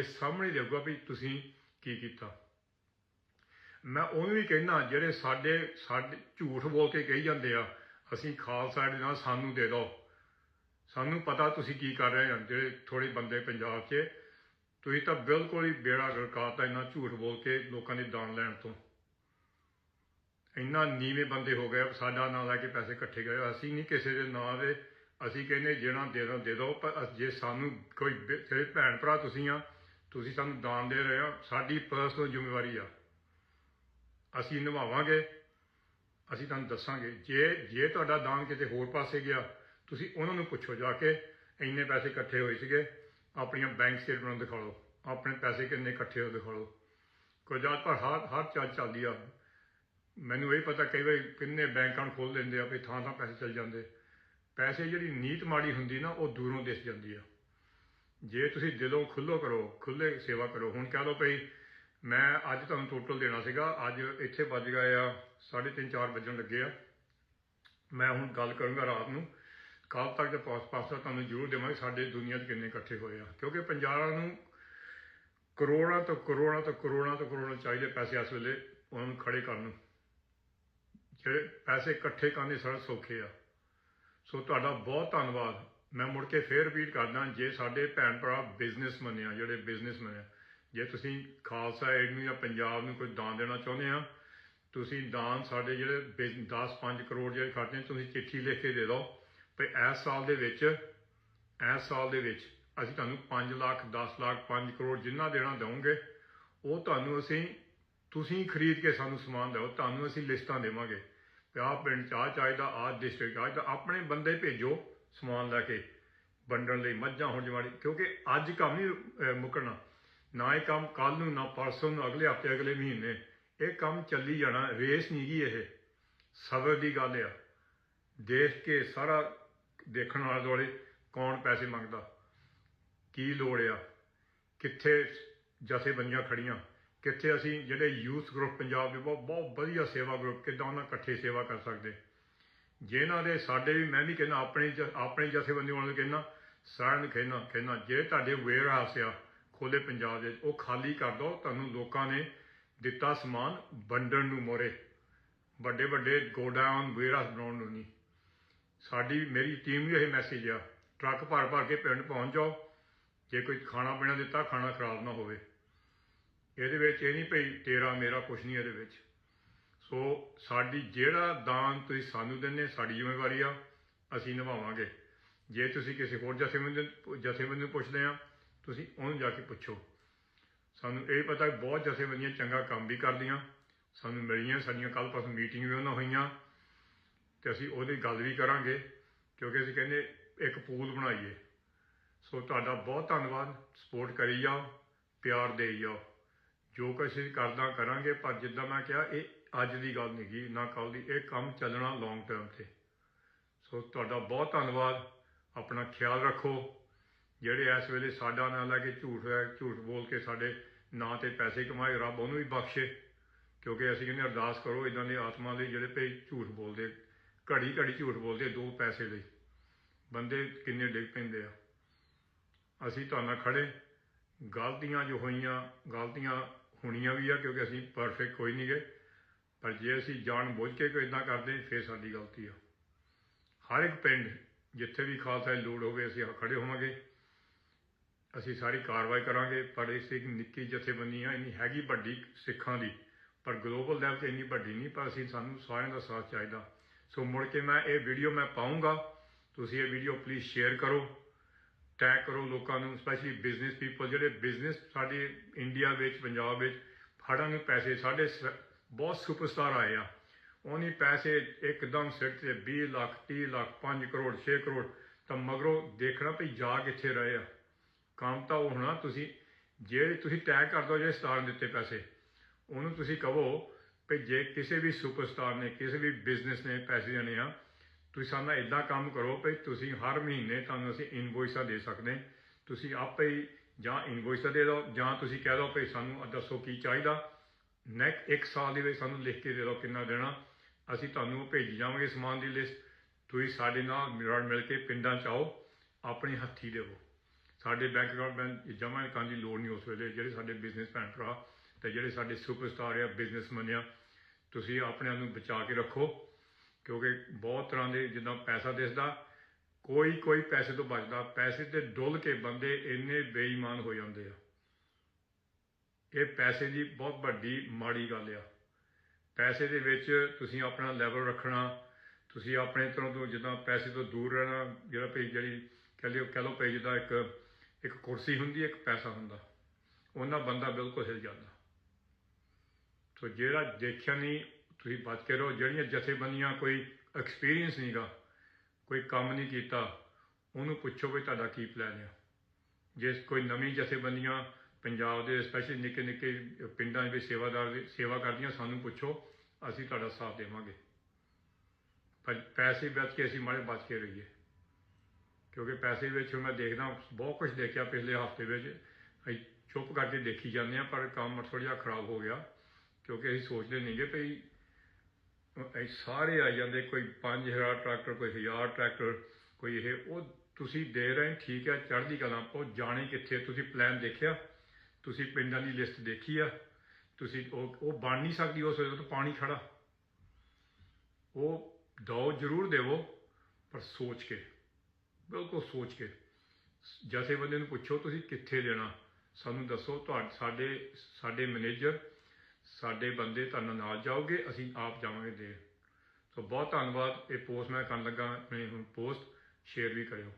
ਇਹ ਸਾਹਮਣੇ ਦੇਊਗਾ ਵੀ ਤੁਸੀਂ ਕੀ ਕੀਤਾ? ਮੈਂ ਉਹਨੂੰ ਵੀ ਕਹਿਣਾ ਜਿਹੜੇ ਸਾਡੇ ਸਾਡੇ ਝੂਠ ਬੋਲ ਕੇ ਕਹੀ ਜਾਂਦੇ ਆ, ਅਸੀਂ ਖਾਲਸਾ ਦੇ ਨਾਲ ਸਾਨੂੰ ਦੇ ਦਿਓ। ਸਾਨੂੰ ਪਤਾ ਤੁਸੀਂ ਕੀ ਕਰ ਰਹੇ ਹੋ, ਜਿਹੜੇ ਥੋੜੇ ਬੰਦੇ ਪੰਜਾਬ 'ਚ, ਤੁਸੀਂ ਤਾਂ ਬਿਲਕੁਲ ਹੀ ਬੇੜਾ ਗਰਕਾਤਾ ਇੰਨਾ ਝੂਠ ਬੋਲ ਕੇ ਲੋਕਾਂ ਦੇ ਦਾਨ ਲੈਣ ਤੋਂ। ਇੰਨਾ ਨੀਵੇਂ ਬੰਦੇ ਹੋ ਗਏ, ਸਾਡਾ ਨਾਂ ਲੈ ਕੇ ਪੈਸੇ ਇਕੱਠੇ ਗਏ ਅਸੀਂ ਨਹੀਂ ਕਿਸੇ ਦੇ ਨਾਂ ਦੇ, ਅਸੀਂ ਕਹਿੰਦੇ ਜਿਹੜਾ ਦੇ ਦੋ ਦੇ ਦੋ ਪਰ ਅਸ- ਜੇ ਸਾਨੂੰ ਕੋਈ ਜਿਹੜੇ ਭੈਣ ਭਰਾ ਤੁਸੀਂ ਆ ਤੁਸੀਂ ਸਾਨੂੰ ਦਾਨ ਦੇ ਰਹੇ ਹੋ, ਸਾਡੀ ਪਰਸਨਲ ਜ਼ਿੰਮੇਵਾਰੀ ਆ। ਅਸੀਂ ਨਿਭਾਵਾਂਗੇ, ਅਸੀਂ ਤੁਹਾਨੂੰ ਦੱਸਾਂਗੇ। ਜੇ ਜੇ ਤੁਹਾਡਾ ਦਾਨ ਕਿਤੇ ਹੋਰ ਪਾਸੇ ਗਿਆ, ਤੁਸੀਂ ਉਹਨਾਂ ਨੂੰ ਪੁੱਛੋ ਜਾ ਕੇ, ਇੰਨੇ ਪੈਸੇ ਇਕੱਠੇ ਹੋਏ ਸੀਗੇ, ਆਪਣੀਆਂ ਬੈਂਕ ਸਟੇਟਮੈਂਟ ਦਿਖਾ ਲਓ ਆਪਣੇ ਪੈਸੇ ਕਿੰਨੇ ਇਕੱਠੇ ਹੋਏ ਦਿਖਾ ਲਓ ਗੁਜਰਾਤ ਪਰ ਹਰ ਹਰ ਚਾਲ ਚੱਲਦੀ ਆ। ਮੈਨੂੰ ਇਹ ਪਤਾ ਕਈ ਵਾਰੀ ਕਿੰਨੇ ਬੈਂਕਾਂ ਨੂੰ ਖੋਲ ਲੈਂਦੇ ਆ ਵੀ ਥਾਂ ਥਾਂ ਪੈਸੇ ਚੱਲ ਜਾਂਦੇ। ਪੈਸੇ ਜਿਹੜੀ ਨੀਤ ਮਾੜੀ ਹੁੰਦੀ ਨਾ, ਉਹ ਦੂਰੋਂ ਦਿਸ ਜਾਂਦੀ ਆ। ਜੇ ਤੁਸੀਂ ਦਿਲੋਂ ਖੁੱਲੋ ਕਰੋ ਖੁੱਲੇ ਸੇਵਾ ਕਰੋ। ਹੁਣ ਕਹਿ ਲਓ ਭਈ ਮੈਂ ਅੱਜ ਤੁਹਾਨੂੰ ਟੋਟਲ ਦੇਣਾ ਸੀਗਾ। ਅੱਜ ਇੱਥੇ ਵੱਜ ਗਏ ਆ 3:30 4 ਵਜਣ ਲੱਗੇ ਆ। ਮੈਂ ਹੁਣ ਗੱਲ ਕਰੂੰਗਾ ਰਾਤ ਨੂੰ। ਕੱਲ ਤੱਕ ਦੇ ਪਾਸ ਪਾਸਾ ਤੁਹਾਨੂੰ ਜ਼ਰੂਰ ਦੇਵਾਂਗੇ। ਸਾਡੇ ਦੁਨੀਆ 'ਚ ਕਿੰਨੇ ਇਕੱਠੇ ਹੋਏ ਆ। ਕਿਉਂਕਿ ਪੰਜਾਬਾਂ ਨੂੰ ਕਰੋੜਾਂ ਤੋਂ ਕਰੋੜਾਂ ਤੋਂ ਕਰੋੜਾਂ ਤੋਂ ਕਰੋੜਾਂ ਚਾਹੀਦੇ ਪੈਸੇ ਇਸ ਵੇਲੇ ਉਹਨਾਂ ਨੂੰ ਖੜੇ ਕਰਨ ਨੂੰ। ਜਿਹੜੇ ਪੈਸੇ ਇਕੱਠੇ ਕਰਨ ਦੇ ਸਾਰਾ ਸੌਖੇ ਆ। ਸੋ ਤੁਹਾਡਾ ਬਹੁਤ ਧੰਨਵਾਦ। ਮੈਂ ਮੁੜ ਕੇ ਫੇਰ ਰਿਪੀਟ ਕਰਦਾ, ਜੇ ਸਾਡੇ ਭੈਣ ਭਰਾ ਬਿਜ਼ਨਸਮੈਨ ਆ, ਜਿਹੜੇ ਬਿਜ਼ਨਸਮੈਨ ਆ, ਜੇ ਤੁਸੀਂ ਖਾਲਸਾ ਏਡ ਨੂੰ ਜਾਂ ਪੰਜਾਬ ਨੂੰ ਕੋਈ ਦਾਨ ਦੇਣਾ ਚਾਹੁੰਦੇ ਆ, ਤੁਸੀਂ ਦਾਨ ਸਾਡੇ ਜਿਹੜੇ 10 5 ਕਰੋੜ ਜਿਹੜੇ ਖਾਤੇ ਨੇ, ਤੁਸੀਂ ਚਿੱਠੀ ਲਿਖ ਕੇ ਦੇ ਦਿਓ ਵੀ ਇਸ ਸਾਲ ਦੇ ਵਿੱਚ, ਇਸ ਸਾਲ ਦੇ ਵਿੱਚ ਅਸੀਂ ਤੁਹਾਨੂੰ 5 ਲੱਖ 10 ਲੱਖ 5 ਕਰੋੜ ਜਿੰਨਾ ਦੇਣਾ ਦਵਾਂਗੇ, ਉਹ ਤੁਹਾਨੂੰ ਅਸੀਂ, ਤੁਸੀਂ ਖਰੀਦ ਕੇ ਸਾਨੂੰ ਸਮਾਨ ਦਿਓ, ਤੁਹਾਨੂੰ ਅਸੀਂ ਲਿਸਟਾਂ ਦੇਵਾਂਗੇ। ਤੇ ਆਹ ਪਿੰਡ ਚ ਆਹ ਚਾਹੀਦਾ, ਆਹ ਡਿਸਟ੍ਰਿਕਟ ਚਾਹੀਦਾ, ਆਪਣੇ ਬੰਦੇ ਭੇਜੋ ਸਮਾਨ ਲੈ ਕੇ ਵੰਡਣ ਲਈ ਮੱਝਾਂ ਹੁਣ ਜਵਾਣੀ ਕਿਉਂਕਿ ਅੱਜ ਕੰਮ ਨਹੀਂ ਅਹ, ਮੁੱਕਣਾ ਨਾ ਇਹ ਕੰਮ ਕੱਲ ਨੂੰ ਨਾ ਪਰਸੋਂ ਨੂੰ ਅਗਲੇ ਹਫ਼ਤੇ ਅਗਲੇ ਮਹੀਨੇ। ਇਹ ਕੰਮ ਚੱਲੀ ਜਾਣਾ ਰੇਸ ਨਹੀਂ ਗਈ ਇਹ। ਸਬਰ ਦੀ ਗੱਲ ਆ। ਦੇਖ ਕੇ ਸਾਰਾ ਦੇਖਣ ਵਾਲੇ ਦੁਆਲੇ ਕੌਣ ਪੈਸੇ ਮੰਗਦਾ? ਕੀ ਲੋੜ ਆ? ਕਿੱਥੇ ਜਥੇਬੰਦੀਆਂ ਖੜੀਆਂ? ਕਿੱਥੇ ਅਸੀਂ ਜਿਹੜੇ ਯੂਥ ਗਰੁੱਪ ਪੰਜਾਬ ਦੇ ਬਹੁਤ ਬਹੁਤ ਵਧੀਆ ਸੇਵਾ ਗਰੁੱਪ ਕਿੱਦਾਂ ਉਹਨਾਂ ਇਕੱਠੇ ਸੇਵਾ ਕਰ ਸਕਦੇ? ਜਿਨ੍ਹਾਂ ਦੇ ਸਾਡੇ ਵੀ, ਮੈਂ ਵੀ ਕਹਿੰਦਾ, ਆਪਣੇ ਜ- ਆਪਣੇ ਜਥੇਬੰਦੀ ਵਾਲਿਆਂ ਨੂੰ ਕਹਿੰਦਾ, ਸਾਰਿਆਂ ਨੂੰ ਕਹਿੰਦਾ ਕਹਿੰਦਾ, ਜੇ ਤੁਹਾਡੇ ਵੇਅਰ ਹਾਊਸ ਆ ਖੋਲੇ ਪੰਜਾਬ ਦੇ, ਉਹ ਖਾਲੀ ਕਰ ਦਿਓ, ਤੁਹਾਨੂੰ ਲੋਕਾਂ ਨੇ ਦਿੱਤਾ ਸਮਾਨ ਵੰਡਣ ਨੂੰ ਮੋਰੇ ਵੱਡੇ ਵੱਡੇ ਗੋਡਾਊਨ ਵੇਅਰ ਹਾਊਸ ਬਣਾਉਣ ਨੂੰ ਨਹੀਂ। ਸਾਡੀ, ਮੇਰੀ ਟੀਮ ਵੀ ਇਹ ਮੈਸੇਜ ਆ, ਟਰੱਕ ਭਰ ਭਰ ਕੇ ਪਿੰਡ ਪਹੁੰਚ ਜਾਓ, ਜੇ ਕੋਈ ਖਾਣਾ ਪੀਣਾ ਦਿੱਤਾ, ਖਾਣਾ ਖਰਾਬ ਨਾ ਹੋਵੇ। ਇਹਦੇ ਵਿੱਚ ਇਹ ਨਹੀਂ ਭਈ ਤੇਰਾ, ਮੇਰਾ ਕੁਛ ਨਹੀਂ ਇਹਦੇ ਵਿੱਚ। ਸੋ ਸਾਡੀ ਜਿਹੜਾ ਦਾਨ ਤੁਸੀਂ ਸਾਨੂੰ ਦਿੰਦੇ, ਸਾਡੀ ਜ਼ਿੰਮੇਵਾਰੀ ਆ, ਅਸੀਂ ਨਿਭਾਵਾਂਗੇ। ਜੇ ਤੁਸੀਂ ਕਿਸੇ ਹੋਰ ਜਥੇਬੰਦੀ ਜਥੇਬੰਦੀ ਨੂੰ ਪੁੱਛਦੇ ਆ, ਤੁਸੀਂ ਉਹਨੂੰ ਜਾ ਕੇ ਪੁੱਛੋ। ਸਾਨੂੰ ਇਹ ਪਤਾ ਕਿ ਬਹੁਤ ਜਥੇਬੰਦੀਆਂ ਚੰਗਾ ਕੰਮ ਵੀ ਕਰਦੀਆਂ। ਸਾਨੂੰ ਮਿਲੀਆਂ ਸਾਡੀਆਂ ਕੱਲ ਪਾਸ ਮੀਟਿੰਗ ਵੀ ਉਹਨਾਂ ਹੋਈਆਂ। ਤੇ ਅਸੀਂ ਉਹਦੀ ਗੱਲ ਵੀ ਕਰਾਂਗੇ, ਕਿਉਂਕਿ ਅਸੀਂ ਕਹਿੰਦੇ ਇੱਕ ਪੂਲ ਬਣਾਈਏ। ਸੋ ਤੁਹਾਡਾ ਬਹੁਤ ਧੰਨਵਾਦ, ਸਪੋਰਟ ਕਰੀ ਜਾਓ, ਪਿਆਰ ਦੇਈ ਜਾਓ। ਜੋ ਕੁਛ ਅਸੀਂ ਕਰਦਾ ਕਰਾਂਗੇ, ਪਰ ਜਿੱਦਾਂ ਮੈਂ ਕਿਹਾ, ਇਹ ਅੱਜ ਦੀ ਗੱਲ ਨਹੀਂ ਗੀ ਨਾ ਕੱਲ ਦੀ, ਇਹ ਕੰਮ ਚੱਲਣਾ ਲੌਂਗ ਟਰਮ ਤੇ। ਸੋ ਤੁਹਾਡਾ ਬਹੁਤ ਧੰਨਵਾਦ। ਆਪਣਾ ਖਿਆਲ ਰੱਖੋ। ਜਿਹੜੇ ਇਸ ਵੇਲੇ ਸਾਡਾ ਨਾਂ ਲੈ ਕੇ ਝੂਠ ਹੈ, ਝੂਠ ਬੋਲ ਕੇ ਸਾਡੇ ਨਾਂ ਤੇ ਪੈਸੇ ਕਮਾਏ, ਰੱਬ ਉਹਨੂੰ ਵੀ ਬਖਸ਼ੇ। ਕਿਉਂਕਿ ਅਸੀਂ ਕਹਿੰਦੇ ਅਰਦਾਸ ਕਰੋ ਇਦਾਂ ਦੇ ਆਤਮਾ ਲਈ ਜਿਹੜੇ ਭਈ ਝੂਠ ਬੋਲਦੇ, ਘੜੀ ਘੜੀ ਝੂਠ ਬੋਲਦੇ ਦੋ ਪੈਸੇ ਲਈ। ਬੰਦੇ ਕਿੰਨੇ ਡਿੱਗ ਪੈਂਦੇ ਆ। ਅਸੀਂ ਤੁਹਾਨੂੰ ਨਾਲ ਖੜੇ। ਗਲਤੀਆਂ ਜੋ ਹੋਈਆਂ, ਗਲਤੀਆਂ ਹੋਣੀਆਂ ਵੀ ਆ, ਕਿਉਂਕਿ ਅਸੀਂ ਪਰਫੈਕਟ ਕੋਈ ਨਹੀਂ ਗਏ। ਪਰ ਜੇ ਅਸੀਂ ਜਾਣ ਬੁੱਝ ਕੇ ਕੋਈ ਇਦਾਂ ਕਰਦੇ, ਫਿਰ ਸਾਡੀ ਗਲਤੀ ਆ। ਹਰ ਇੱਕ ਪਿੰਡ, ਜਿੱਥੇ ਵੀ ਖਾਲਸਾ ਦੀ ਲੋੜ ਹੋਵੇ, ਅਸੀਂ ਖੜੇ ਹੋਵਾਂਗੇ। ਅਸੀਂ ਸਾਰੀ ਕਾਰਵਾਈ ਕਰਾਂਗੇ, ਪਰ ਇਸ ਇੱਕ ਨਿੱਕੀ ਜਥੇਬੰਦੀ ਆ, ਇੰਨੀ ਹੈਗੀ ਵੱਡੀ ਸਿੱਖਾਂ ਦੀ। ਪਰ ਗਲੋਬਲ ਲੈਵਲ ਤੇ ਇੰਨੀ ਵੱਡੀ ਨਹੀਂ, ਪਰ ਅਸੀਂ ਸਾਨੂੰ ਸਾਰਿਆਂ ਦਾ ਸਾਥ ਚਾਹੀਦਾ। ਸੋ ਮੁੜ ਕੇ ਮੈਂ ਇਹ ਵੀਡੀਓ ਮੈਂ ਪਾਉਂਗਾ ਤੁਸੀਂ ਇਹ ਵੀਡੀਓ ਪਲੀਜ਼ ਸ਼ੇਅਰ ਕਰੋ। ਟੈਗ ਕਰੋ ਲੋਕਾਂ ਨੂੰ ਸਪੈਸ਼ਲੀ ਬਿਜ਼ਨਸ ਪੀਪਲ ਜਿਹੜੇ ਬਿਜ਼ਨਸ ਸਾਡੇ ਇੰਡੀਆ ਵਿੱਚ, ਪੰਜਾਬ ਵਿੱਚ ਫੜਾਂ ਨੂੰ ਪੈਸੇ ਸਾਡੇ ਸ- ਬਹੁਤ ਸੁਪਰਸਟਾਰ ਆਏ ਆ। ਉਹਨੀ ਪੈਸੇ ਇੱਕਦਮ ਸਿਰ ਤੇ 20 ਲੱਖ 30 ਲੱਖ 5 ਕਰੋੜ 6 ਕਰੋੜ, ਤਾਂ ਮਗਰੋਂ ਦੇਖਣਾ ਭਈ ਜਾ ਕਿੱਥੇ ਰਹੇ ਆ। ਕੰਮ ਤਾਂ ਉਹ ਹੋਣਾ, ਤੁਸੀਂ ਜੇ ਤੁਸੀਂ ਟੈਗ ਕਰ ਦੋ ਜੇ ਸਟਾਰ ਦਿੱਤੇ ਪੈਸੇ, ਉਹਨੂੰ ਤੁਸੀਂ ਕਹੋ ਭਈ ਜੇ ਕਿਸੇ ਵੀ ਸੁਪਰਸਟਾਰ ਨੇ, ਕਿਸੇ ਵੀ ਬਿਜ਼ਨਸ ਨੇ ਪੈਸੇ ਦੇਣੇ ਆ, ਤੁਸੀਂ ਸਾਨੂੰ ਇਦਾਂ ਕੰਮ ਕਰੋ ਭਈ ਤੁਸੀਂ ਹਰ ਮਹੀਨੇ ਤੁਹਾਨੂੰ ਅਸੀਂ ਇਨਵੋਇਸਾਂ ਦੇ ਸਕਦੇ। ਤੁਸੀਂ ਆਪੇ ਹੀ ਜਾਂ ਇਨਵੋਇਸਾਂ ਦੇ ਦਿਓ ਜਾਂ ਤੁਸੀਂ ਕਹਿ ਦਿਓ ਭਈ ਸਾਨੂੰ ਦੱਸੋ ਕੀ ਚਾਹੀਦਾ। ਨੈਕ ਇੱਕ ਸਾਲ ਦੇ ਵਿੱਚ ਸਾਨੂੰ ਲਿਖ ਕੇ ਦੇ ਦਿਓ ਕਿੰਨਾ ਦੇਣਾ। ਅਸੀਂ ਤੁਹਾਨੂੰ ਭੇਜੀ ਜਾਵਾਂਗੇ ਸਮਾਨ ਦੀ ਲਿਸਟ ਤੁਸੀਂ ਸਾਡੇ ਨਾਲ ਰਲ ਮਿਲ ਕੇ ਪਿੰਡਾਂ ਚ ਆਓ, ਆਪਣੇ ਹੱਥੀ ਦੇਵੋ। ਸਾਡੇ ਬੈਂਕ ਅਕਾਊਂਟ ਜਮ੍ਹਾਂ ਕਰਨ ਦੀ ਲੋੜ ਨਹੀਂ ਉਸ ਵੇਲੇ। ਜਿਹੜੇ ਸਾਡੇ ਬਿਜ਼ਨਸ ਭੈਣ ਭਰਾ ਤੇ ਜਿਹੜੇ ਸਾਡੇ ਸੁਪਰਸਟਾਰ ਆ ਬਿਜ਼ਨਸਮੈਨ ਆ, ਤੁਸੀਂ ਆਪਣੇ ਆਪ ਨੂੰ ਬਚਾ ਕੇ ਰੱਖੋ। ਕਿਉਂਕਿ ਬਹੁਤ ਤਰ੍ਹਾਂ ਦੇ ਜਿੱਦਾਂ ਪੈਸਾ ਦਿਸਦਾ ਕੋਈ ਕੋਈ ਪੈਸੇ ਤੋਂ ਬਚਦਾ। ਪੈਸੇ ਤੇ ਡੁੱਲ ਕੇ ਬੰਦੇ ਇੰਨੇ ਬੇਈਮਾਨ ਹੋ ਜਾਂਦੇ ਆ। ਇਹ ਪੈਸੇ ਦੀ ਬਹੁਤ ਵੱਡੀ, ਮਾੜੀ ਗੱਲ ਆ। ਪੈਸੇ ਦੇ ਵਿੱਚ ਤੁਸੀਂ ਆਪਣਾ ਲੈਵਲ ਰੱਖਣਾ, ਤੁਸੀਂ ਆਪਣੇ ਤਰ੍ਹਾਂ ਤੋਂ ਜਿੱਦਾਂ ਪੈਸੇ ਤੋਂ ਦੂਰ ਰਹਿਣਾ, ਜਿਹੜਾ ਭਈ ਜਿਹੜੀ ਕਹਿ ਲਿਓ, ਕਹਿ ਲਓ ਭਈ ਜਿੱਦਾਂ ਇੱਕ ਇੱਕ ਕੁਰਸੀ ਹੁੰਦੀ, ਇੱਕ ਪੈਸਾ ਹੁੰਦਾ, ਉਹਨਾਂ ਬੰਦਾ ਬਿਲਕੁਲ ਹਿਲ ਜਾਂਦਾ। ਸੋ ਜਿਹੜਾ ਦੇਖਿਆ ਨਹੀਂ, ਤੁਸੀਂ ਬਚ ਕੇ ਰਹੋ। ਜਿਹੜੀਆਂ ਜਥੇਬੰਦੀਆਂ ਕੋਈ ਐਕਸਪੀਰੀਅੰਸ ਨਹੀਂਗਾ ਕੋਈ ਕੰਮ ਨਹੀਂ ਕੀਤਾ, ਉਹਨੂੰ ਪੁੱਛੋ ਵੀ ਤੁਹਾਡਾ ਕੀ ਪਲਾਨ ਆ। ਜੇ ਕੋਈ ਨਵੀਂ ਜਥੇਬੰਦੀਆਂ ਪੰਜਾਬ ਦੇ ਸਪੈਸ਼ਲੀ ਨਿੱਕੇ ਨਿੱਕੇ ਪਿੰਡਾਂ ਵਿੱਚ ਸੇਵਾਦਾਰ ਦੀ ਸੇਵਾ ਕਰਦੀਆਂ, ਸਾਨੂੰ ਪੁੱਛੋ, ਅਸੀਂ ਤੁਹਾਡਾ ਸਾਥ ਦੇਵਾਂਗੇ। ਪਰ ਪੈਸੇ ਬਚ ਕੇ ਅਸੀਂ ਮਾੜੇ ਬਚ ਕੇ ਰਹੀਏ। ਕਿਉਂਕਿ ਪੈਸੇ ਵਿੱਚ ਮੈਂ ਦੇਖਦਾ, ਬਹੁਤ ਕੁਝ ਦੇਖਿਆ ਪਿਛਲੇ ਹਫ਼ਤੇ ਵਿੱਚ। ਅਸੀਂ ਚੁੱਪ ਕਰਕੇ ਦੇਖੀ ਜਾਂਦੇ ਆ ਪਰ ਕੰਮ ਥੋੜ੍ਹਾ ਜਿਹਾ ਖਰਾਬ ਹੋ ਗਿਆ। ਕਿਉਂਕਿ ਅਸੀਂ ਸੋਚਦੇ ਨਹੀਂਗੇ ਭਈ ਇਹ ਸਾਰੇ ਆ ਜਾਂਦੇ, ਕੋਈ 5000 ਟਰੈਕਟਰ, ਕੋਈ 1000 ਟਰੈਕਟਰ, ਕੋਈ ਇਹ। ਉਹ ਤੁਸੀਂ ਦੇ ਰਹੇ, ਠੀਕ ਹੈ, ਚੜ੍ਹਦੀ ਕਲਾ, ਉਹ ਜਾਣੇ ਕਿੱਥੇ, ਤੁਸੀਂ ਪਲਾਨ ਦੇਖਿਆ? ਤੁਸੀਂ ਪਿੰਡਾਂ ਦੀ ਲਿਸਟ ਦੇਖੀ ਆ, ਤੁਸੀਂ ਉਹ ਉਹ ਬਣ ਨਹੀਂ ਸਕਦੀ ਉਸ ਵੇਲੇ ਤਾਂ ਪਾਣੀ ਖੜਾ। ਉਹ ਦੋ ਜ਼ਰੂਰ ਦੇਵੋ, ਪਰ ਸੋਚ ਕੇ, ਬਿਲਕੁਲ ਸੋਚ ਕੇ। ਜਥੇਬੰਦੀ ਨੂੰ ਪੁੱਛੋ, ਤੁਸੀਂ ਕਿੱਥੇ ਦੇਣਾ ਸਾਨੂੰ ਦੱਸੋ, ਤੁਹਾਡੇ, ਸਾਡੇ ਸਾਡੇ ਮੈਨੇਜਰ, ਸਾਡੇ ਬੰਦੇ ਤੁਹਾਨੂੰ ਨਾਲ ਜਾਓਗੇ, ਅਸੀਂ ਆਪ ਜਾਵਾਂਗੇ ਦੇ ਸੋ ਬਹੁਤ ਧੰਨਵਾਦ, ਇਹ ਪੋਸਟ ਮੈਂ ਕਰਨ ਲੱਗਾ ਆਪਣੇ ਹੁਣ ਪੋਸਟ ਸ਼ੇਅਰ ਵੀ ਕਰਿਓ।